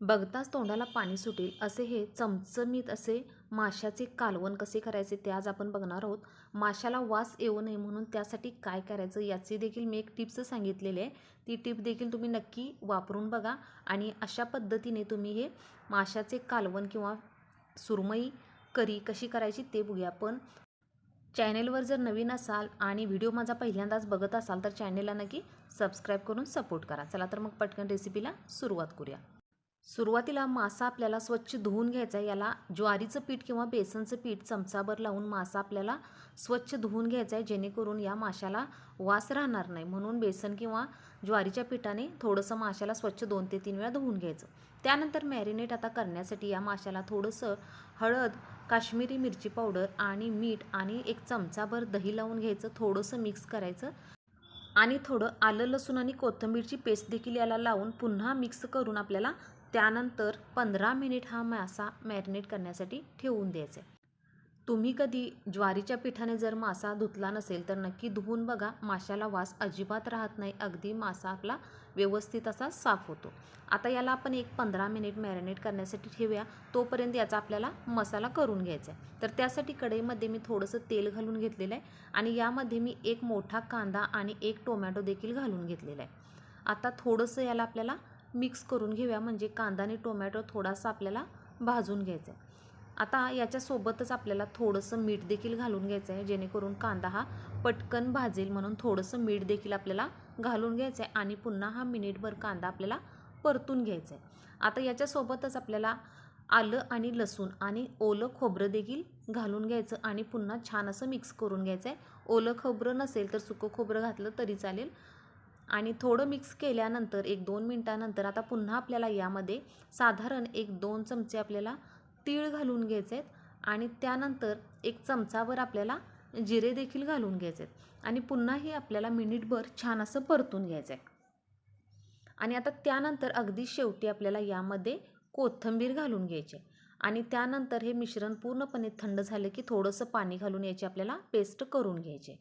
बघताच तोंडाला पाणी सुटेल असे हे चमचमीत असे माशाचे कालवण कसे करायचे ते आज आपण बघणार आहोत. माशाला वास येऊ नये म्हणून त्यासाठी काय करायचं याची देखील मी एक टिप्स सांगितलेली आहे. ती टिप देखील तुम्ही नक्की वापरून बघा आणि अशा पद्धतीने तुम्ही हे माशाचे कालवण किंवा सुरमई करी कशी करायची ते बघूया. पण चॅनेलवर जर नवीन असाल आणि व्हिडिओ माझा पहिल्यांदाच बघत असाल तर चॅनेलला नक्की सबस्क्राईब करून सपोर्ट करा. चला तर मग पटकन रेसिपीला सुरुवात करूया. सुरुवातीला मासा आपल्याला स्वच्छ धुवून घ्यायचा आहे. याला ज्वारीचं पीठ किंवा बेसनचं पीठ चमचाभर लावून मासा आपल्याला स्वच्छ धुवून घ्यायचा आहे. जेणेकरून या माशाला वास राहणार नाही. म्हणून बेसन किंवा ज्वारीच्या पिठाने थोडंसं माशाला स्वच्छ दोन ते तीन वेळा धुवून घ्यायचं. त्यानंतर मॅरिनेट आता करण्यासाठी या माशाला थोडंसं हळद काश्मीरी मिरची पावडर आणि मीठ आणि एक चमचाभर दही लावून घ्यायचं. थोडंसं मिक्स करायचं. आणि थोडं आलं लसूण आणि कोथिंबीरची पेस्ट देखील याला लावून पुन्हा मिक्स करून आपल्याला त्यानंतर पंधरा मिनिट हा मासा मॅरिनेट करण्यासाठी ठेवून द्यायचा. आहे तुम्ही कधी ज्वारीच्या पिठाने जर मासा धुतला नसेल तर नक्की धुवून बघा. माशाला वास अजिबात राहत नाही. अगदी मासा आपला व्यवस्थित असा साफ होतो. आता याला आपण एक पंधरा मिनिट मॅरिनेट करण्यासाठी ठेवूया. तोपर्यंत याचा आपल्याला मसाला करून घ्यायचा आहे. तर त्यासाठी कढईमध्ये मी थोडंसं तेल घालून घेतलेलं आहे आणि यामध्ये मी एक मोठा कांदा आणि एक टोमॅटो देखील घालून घेतलेला आहे. आता थोडंसं याला आपल्याला मिक्स करून घेऊया. म्हणजे कांदा आणि टोमॅटो थोडासा आपल्याला भाजून घ्यायचा आहे आता याच्यासोबतच आपल्याला थोडंसं मीठ देखील घालून घ्यायचं आहे जेणेकरून कांदा हा पटकन भाजेल म्हणून थोडंसं मीठ देखील आपल्याला घालून घ्यायचं आहे आणि पुन्हा हा मिनिटभर कांदा आपल्याला परतून घ्यायचा आहे आता याच्यासोबतच आपल्याला आलं आणि लसूण आणि ओलं खोबरं देखील घालून घ्यायचं आणि पुन्हा छान असं मिक्स करून घ्यायचं आहे ओलं खोबरं नसेल तर सुकं खोबरं घातलं तरी चालेल. आणि थोडं मिक्स केल्यानंतर एक दोन मिनटानंतर आता पुन्हा आपल्याला यामध्ये साधारण एक दोन चमचे आपल्याला तीळ घालून घ्यायचे आहेत आणि त्यानंतर एक चमचावर आपल्याला जिरे देखील घालून घ्यायचे आहेत आणि पुन्हा हे आपल्याला मिनिटभर छान असं परतून घ्यायचं आहे आणि आता त्यानंतर अगदी शेवटी आपल्याला यामध्ये कोथिंबीर घालून घ्यायची. आणि त्यानंतर हे मिश्रण पूर्णपणे थंड झालं की थोडंसं पाणी घालून याची आपल्याला पेस्ट करून घ्यायचे.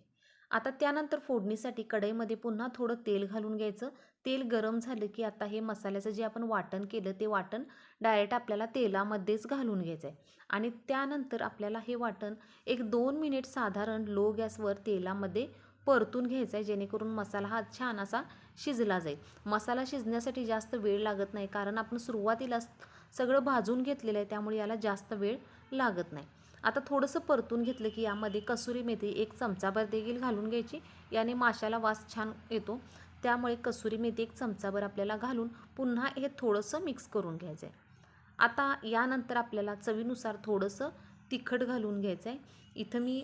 आता त्यानंतर फोडणीसाठी कढईमध्ये पुन्हा थोडं तेल घालून घ्यायचं. तेल गरम झालं की आता हे मसाल्याचं जे आपण वाटण केलं ते वाटण डायरेक्ट आपल्याला तेलामध्येच घालून घ्यायचं आहे आणि त्यानंतर आपल्याला हे वाटण एक दोन मिनिट साधारण लो गॅसवर तेलामध्ये परतून घ्यायचं आहे जेणेकरून मसाला हा छान असा शिजला जाईल. मसाला शिजण्यासाठी जास्त वेळ लागत नाही कारण आपण सुरुवातीला सगळं भाजून घेतलेलं आहे त्यामुळे याला जास्त वेळ लागत नाही. आता थोडंसं परतून घेतलं की यामध्ये कसुरी मेथी एक चमचाभर देखील घालून घ्यायची. याने माशाला वास छान येतो. त्यामुळे कसुरी मेथी एक चमचाभर आपल्याला घालून पुन्हा हे थोडंसं मिक्स करून घ्यायचं आहे आता यानंतर आपल्याला चवीनुसार थोडंसं तिखट घालून घ्यायचं आहे इथं मी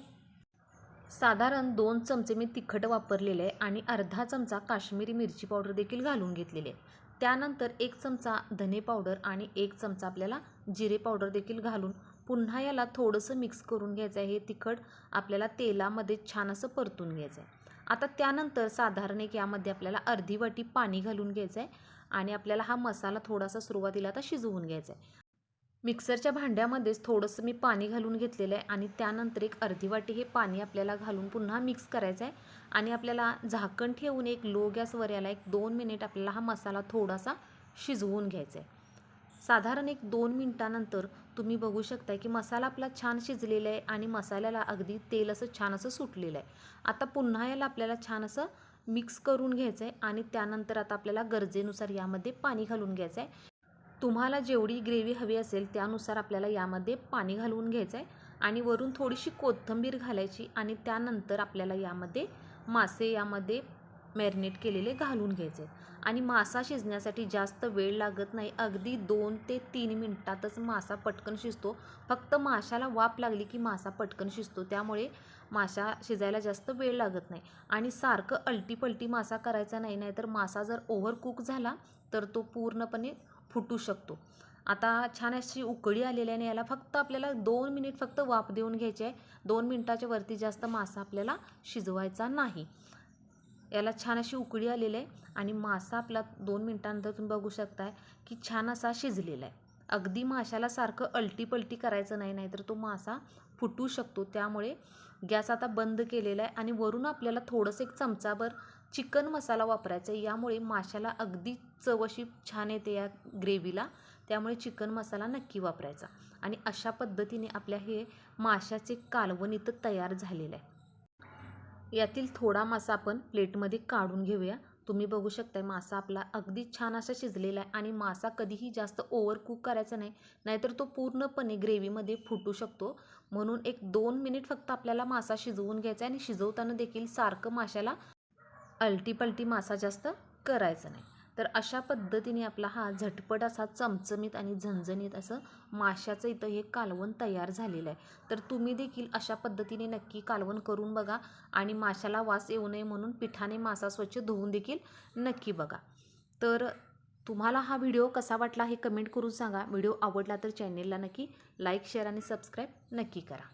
साधारण दोन चमचे मी तिखट वापरलेले आहे आणि अर्धा चमचा काश्मीरी मिरची पावडर देखील घालून घेतलेली आहे. त्यानंतर एक चमचा धने पावडर आणि एक चमचा आपल्याला जिरे पावडर देखील घालून पुन्हा याला थोडंसं मिक्स करून घ्यायचं आहे हे तिखट आपल्याला तेलामध्ये छान असं परतून घ्यायचं आहे आता त्यानंतर साधारण एक यामध्ये आपल्याला अर्धी वाटी पाणी घालून घ्यायचं आहे आणि आपल्याला हा मसाला थोडासा सुरुवातीला आता शिजवून घ्यायचा आहे मिक्सरच्या भांड्यामध्येच थोडंसं मी पाणी घालून घेतलेलं आहे आणि त्यानंतर एक अर्धी वाटी हे पाणी आपल्याला घालून पुन्हा मिक्स करायचं आहे. आणि आपल्याला झाकण ठेवून एक लो गॅसवर याला एक दोन मिनिट आपल्याला हा मसाला थोडासा शिजवून घ्यायचा आहे. साधारण एक दोन मिनटानंतर तुम्ही बघू शकता की मसाला आपला छान शिजलेला आहे आणि मसाल्याला अगदी तेल असं छान असं सुटलेलं आहे. आता पुन्हा याला आपल्याला छान असं मिक्स करून घ्यायचं आहे आणि त्यानंतर आता आपल्याला गरजेनुसार यामध्ये पाणी घालून घ्यायचं आहे. तुम्हाला जेवढी ग्रेव्ही हवी असेल त्यानुसार आपल्याला यामध्ये पाणी घालून घ्यायचं आहे आणि वरून थोडीशी कोथिंबीर घालायची आणि त्यानंतर आपल्याला यामध्ये मासे यामध्ये मॅरिनेट केलेले घालून घ्यायचे आणि मासा शिजण्यासाठी जास्त वेळ लागत नाही. अगदी दोन ते तीन मिनटातच मासा पटकन शिजतो. फक्त माशाला वाफ लागली की मासा पटकन शिजतो. त्यामुळे मासा शिजायला जास्त वेळ लागत नाही. आणि सारखं अलटीपलटी मासा करायचा नाही. नाहीतर मासा जर ओव्हर कुक झाला तर तो पूर्णपणे फुटू शकतो. आता छान अशी उकळी आलेली आहे याला फक्त आपल्याला दोन मिनिट फक्त वाफ देऊन घ्यायची आहे. दोन मिनिटाच्या वरती जास्त मासा आपल्याला शिजवायचा नाही. याला छान अशी उकळी आलेली आहे आणि मासा आपला दोन मिनटानंतर तुम्ही बघू शकताय की छान असा शिजलेला आहे. अगदी माशाला सारखं अलटीपलटी करायचं नाही नाहीतर तो मासा फुटू शकतो. त्यामुळे गॅस आता बंद केलेला आहे आणि वरून आपल्याला थोडंसं एक चमचाभर चिकन मसाला वापरायचा आहे. यामुळे माशाला अगदी चवशी छान येते या ग्रेव्हीला. त्यामुळे चिकन मसाला नक्की वापरायचा. आणि अशा पद्धतीने आपल्या हे माशाचे कालवण इथं तयार झालेलं आहे. यातील थोडा मासा आपण प्लेटमध्ये काढून घेऊया. तुम्ही बघू शकताय मासा आपला अगदी छान असा शिजलेला आहे. आणि मासा कधीही जास्त ओव्हर कुक करायचा नाही. नाहीतर तो पूर्णपणे ग्रेव्हीमध्ये फुटू शकतो. म्हणून एक दोन मिनिट फक्त आपल्याला मासा शिजवून घ्यायचा आहे. आणि शिजवताना देखील सारखं माशाला अलटीपलटी मासा जास्त करायचा नाही. तर अशा पद्धतीने आपला हा झटपट असा चमचमीत आणि झणझणीत असं माशाचं इथं हे कालवण तयार झालेलं आहे. तर तुम्ही देखील अशा पद्धतीने नक्की कालवण करून बघा आणि माशाला वास येऊ नये म्हणून पिठाने मासा स्वच्छ धुवून देखील नक्की बघा. तर तुम्हाला हा व्हिडिओ कसा वाटला हे कमेंट करून सांगा. व्हिडिओ आवडला तर चॅनेलला नक्की लाईक शेअर आणि सबस्क्राईब नक्की करा.